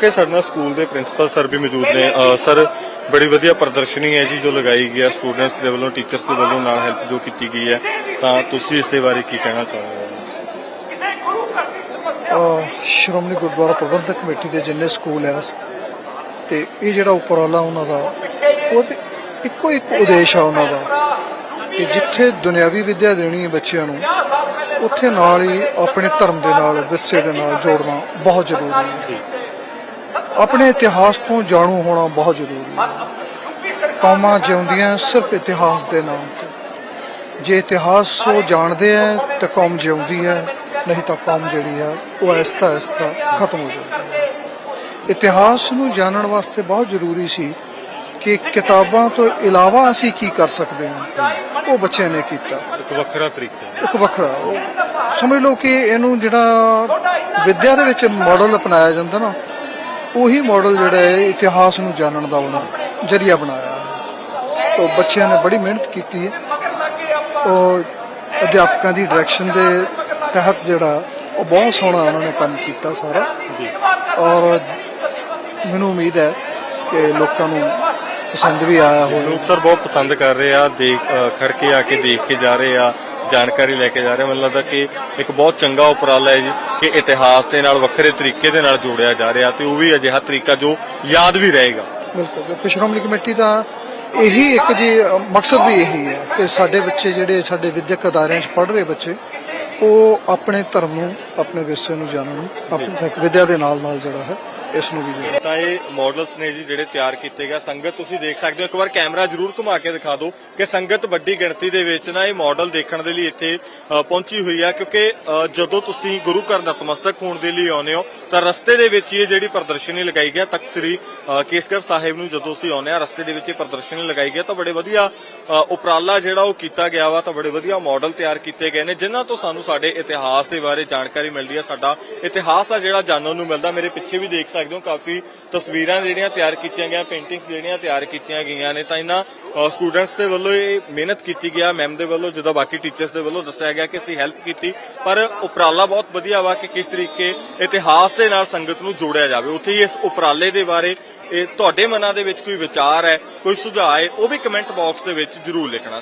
ਕਿ ਸਾਡੇ ਨਾਲ ਸਕੂਲ ਦੇ ਪ੍ਰਿੰਸੀਪਲ ਸਰ ਵੀ ਮੌਜੂਦ ਨੇ। ਸਰ, ਬੜੀ ਵਧੀਆ ਪ੍ਰਦਰਸ਼ਨੀ ਹੈ ਜੀ ਜੋ ਲਗਾਈ ਗਈ ਹੈ। ਸਟੂਡੈਂਟਸ ਦੇ ਵੱਲੋਂ, ਟੀਚਰਸ ਦੇ ਵੱਲੋਂ ਨਾਲ ਹੈਲਪ ਜੋ ਕੀਤੀ ਗਈ ਹੈ। ਤਾਂ ਤੁਸੀਂ ਇਸ ਦੇ ਬਾਰੇ ਕੀ ਕਹਿਣਾ ਚਾਹੋਗੇ? ਸ਼੍ਰੋਮਣੀ ਗੁਰਦੁਆਰਾ ਪ੍ਰਬੰਧਕ ਕਮੇਟੀ ਦੇ ਜਿੰਨੇ ਸਕੂਲ ਹੈ, ਤੇ ਇਹ ਜਿਹੜਾ ਉਪਰਾਲਾ ਉਹਨਾਂ ਦਾ, ਉਹ ਤੇ ਇੱਕੋ ਇੱਕ ਉਦੇਸ਼ ਆ ਉਹਨਾਂ ਦਾ, ਕਿ ਜਿੱਥੇ ਦੁਨਿਆਵੀ ਵਿੱਦਿਆ ਦੇਣੀ ਹੈ ਬੱਚਿਆਂ ਨੂੰ, ਉੱਥੇ ਨਾਲ ਹੀ ਆਪਣੇ ਧਰਮ ਦੇ ਨਾਲ, ਵਿਰਸੇ ਦੇ ਨਾਲ ਜੋੜਨਾ ਬਹੁਤ ਜ਼ਰੂਰੀ ਹੈ। ਆਪਣੇ ਇਤਿਹਾਸ ਤੋਂ ਜਾਣੂ ਹੋਣਾ ਬਹੁਤ ਜ਼ਰੂਰੀ ਹੈ। ਕੌਮਾਂ ਜਿਉਂਦੀਆਂ ਸਿਰਫ ਇਤਿਹਾਸ ਦੇ ਨਾਮ ਤੇ। ਜੇ ਇਤਿਹਾਸ ਉਹ ਜਾਣਦੇ ਆ ਤਾਂ ਕੌਮ ਜਿਉਂਦੀ ਹੈ ਨਹੀਂ ਤਾਂ ਕੌਮ ਜਿਹੜੀ ਹੈ ਉਹ ਐਸਤਾ ਐਸਤਾ ਖਤਮ ਹੋ ਜਾਂਦੀ ਹੈ। ਇਤਿਹਾਸ ਨੂੰ ਜਾਣਨ ਵਾਸਤੇ ਬਹੁਤ ਜ਼ਰੂਰੀ ਸੀ ਕਿ ਕਿਤਾਬਾਂ ਤੋਂ ਇਲਾਵਾ ਅਸੀਂ ਕੀ ਕਰ ਸਕਦੇ ਹਾਂ। ਉਹ ਬੱਚਿਆਂ ਨੇ ਕੀਤਾ। ਇੱਕ ਵੱਖਰਾ ਤਰੀਕਾ। ਇੱਕ ਵੱਖਰਾ। ਸਮਝ ਲਓ ਕਿ ਇਹਨੂੰ ਜਿਹੜਾ ਵਿਦਿਆ ਦੇ ਵਿੱਚ ਮਾਡਲ ਅਪਣਾਇਆ ਜਾਂਦਾ ਨਾ ਉਹੀ ਮਾਡਲ ਜਿਹੜਾ ਹੈ ਇਤਿਹਾਸ ਨੂੰ ਜਾਣਨ ਦਾ ਉਹਨਾਂ ਜਰੀਆ ਬਣਾਇਆ ਹੈ। ਤੋਂ ਬੱਚਿਆਂ ਨੇ ਬੜੀ ਮਿਹਨਤ ਕੀਤੀ ਹੈ। ਉਹ ਅਧਿਆਪਕਾਂ ਦੀ ਡਾਇਰੈਕਸ਼ਨ ਦੇ ਤਹਿਤ ਜਿਹੜਾ ਉਹ ਬਹੁਤ ਸੋਹਣਾ ਉਹਨਾਂ ਨੇ ਕੰਮ ਕੀਤਾ ਸਾਰਾ। ਜੀ। ਔਰ ਮੈਨੂੰ ਉਮੀਦ ਹੈ ਕਿ ਲੋਕਾਂ ਨੂੰ ਪਸੰਦ ਵੀ ਆਇਆ ਹੋਵੇਗਾ ਲੋਕ ਸਰ ਬਹੁਤ ਪਸੰਦ ਕਰ ਰਹੇ ਆ ਦੇਖ ਅ, ਖੜ ਕੇ ਆ ਕੇ ਦੇਖ ਕੇ ਜਾ ਰਹੇ ਆ ਜਾਣਕਾਰੀ ਲੈ ਕੇ ਜਾ ਰਹੇ ਆ। ਮੈਨੂੰ ਲੱਗਦਾ ਕਿ ਇੱਕ ਬਹੁਤ ਚੰਗਾ ਉਪਰਾਲਾ ਹੈ ਜੀ ਕਿ ਇਤਿਹਾਸ ਦੇ ਨਾਲ ਵੱਖਰੇ ਤਰੀਕੇ ਦੇ ਨਾਲ ਜੋੜਿਆ ਜਾ ਰਿਹਾ ਤੇ ਉਹ ਵੀ ਅਜਿਹਾ ਤਰੀਕਾ ਜੋ ਯਾਦ ਵੀ ਰਹੇਗਾ ਬਿਲਕੁਲ ਬਿਲਕੁਲ ਸ਼੍ਰੋਮਣੀ ਕਮੇਟੀ ਦਾ ਇਹੀ ਇੱਕ ਜੀ ਅ, ਮਕਸਦ ਵੀ ਇਹੀ ਹੈ ਕਿ ਸਾਡੇ ਬੱਚੇ ਜਿਹੜੇ ਸਾਡੇ ਵਿਦਿਅਕ ਅਦਾਰਿਆਂ 'ਚ ਪੜ੍ਹ ਰਹੇ ਬੱਚੇ ਉਹ ਆਪਣੇ ਧਰਮ ਨੂੰ ਆਪਣੇ ਵਿਰਸੇ ਨੂੰ ਜਾਣਨ ਆਪਣੇ ਵਿਦਿਆ ਦੇ ਨਾਲ ਨਾਲ ਜਿਹੜਾ ਹੈ ਇਸ ਨੂੰ ਵੀ ਤਾਂ ਇਹ ਮਾਡਲਸ ਨੇ ਜੀ ਜਿਹੜੇ ਤਿਆਰ ਕੀਤੇ ਗਏ ਸੰਗਤ ਤੁਸੀਂ ਦੇਖ ਸਕਦੇ ਹੋ। ਇੱਕ ਵਾਰ ਕੈਮਰਾ ਜ਼ਰੂਰ ਘੁਮਾ ਕੇ ਦਿਖਾ ਦਿਓ ਕਿ ਸੰਗਤ ਵੱਡੀ ਗਿਣਤੀ ਦੇ ਵਿੱਚ ਨਾ ਇਹ ਮਾਡਲ ਦੇਖਣ ਦੇ ਲਈ ਇੱਥੇ ਪਹੁੰਚੀ ਹੋਈ ਹੈ ਕਿਉਂਕਿ ਜਦੋਂ ਤੁਸੀਂ ਗੁਰੂ ਘਰ ਨਤਮਸਤਕ ਹੋਣ ਦੇ ਲਈ ਆਉਂਦੇ ਹੋ, ਤਾਂ ਰਸਤੇ ਦੇ ਵਿੱਚ ਇਹ ਜਿਹੜੀ ਪ੍ਰਦਰਸ਼ਨੀ ਲਗਾਈ ਗਈ ਹੈ ਤਖਤ ਸ੍ਰੀ ਕੇਸਗੜ੍ਹ ਸਾਹਿਬ ਨੂੰ ਜਦੋਂ ਅਸੀਂ ਆਉਂਦੇ ਆ, ਰਸਤੇ ਦੇ ਵਿੱਚ ਇਹ ਪ੍ਰਦਰਸ਼ਨੀ ਲਗਾਈ ਗਿਆ ਤਾਂ ਬੜੇ ਵਧੀਆ ਉਪਰਾਲਾ ਜਿਹੜਾ ਉਹ ਕੀਤਾ ਗਿਆ ਵਾ, ਤਾਂ ਬੜੇ ਵਧੀਆ ਮਾਡਲ ਤਿਆਰ ਕੀਤੇ ਗਏ ਨੇ, ਜਿਨ੍ਹਾਂ ਤੋਂ ਸਾਨੂੰ ਸਾਡੇ ਇਤਿਹਾਸ ਦੇ ਬਾਰੇ ਜਾਣਕਾਰੀ ਮਿਲਦੀ ਹੈ ਸਾਡਾ ਇਤਿਹਾਸ ਦਾ ਜਿਹੜਾ ਜਾਣਨ ਨੂੰ ਮਿਲਦਾ, ਮੇਰੇ ਪਿੱਛੇ ਵੀ ਦੇਖ ਸਕਦੇ ਹੋ। ਕਾਫੀ ਤਸਵੀਰਾਂ ਜਿਹੜੀਆਂ ਤਿਆਰ ਕੀਤੀਆਂ ਗਈਆਂ ਪੇਂਟਿੰਗਸ ਜਿਹੜੀਆਂ ਤਿਆਰ ਕੀਤੀਆਂ ਗਈਆਂ ਨੇ। ਤਾਂ ਇਹਨਾਂ ਸਟੂਡੈਂਟਸ ਦੇ ਵੱਲੋਂ ਇਹ ਮਿਹਨਤ ਕੀਤੀ ਗਿਆ। ਮੈਮ ਦੇ ਵੱਲੋਂ, ਜਦੋਂ ਬਾਕੀ ਟੀਚਰਸ ਦੇ ਵੱਲੋਂ ਦੱਸਿਆ ਗਿਆ ਕਿ ਅਸੀਂ ਹੈਲਪ ਕੀਤੀ, ਪਰ ਉਪਰਾਲਾ ਬਹੁਤ ਵਧੀਆ ਵਾ ਕਿ ਕਿਸ ਤਰੀਕੇ ਇਤਿਹਾਸ ਦੇ ਨਾਲ ਸੰਗਤ ਨੂੰ ਜੋੜਿਆ ਜਾਵੇ। ਉੱਥੇ ਹੀ ਇਸ ਉਪਰਾਲੇ ਦੇ ਬਾਰੇ, ਇਹ ਤੁਹਾਡੇ ਮਨਾਂ ਦੇ ਵਿੱਚ ਕੋਈ ਵਿਚਾਰ ਹੈ, ਕੋਈ ਸੁਝਾਅ ਹੈ, ਉਹ ਵੀ ਕਮੈਂਟ ਬਾਕਸ ਦੇ ਵਿੱਚ ਜ਼ਰੂਰ ਲਿਖਣਾ।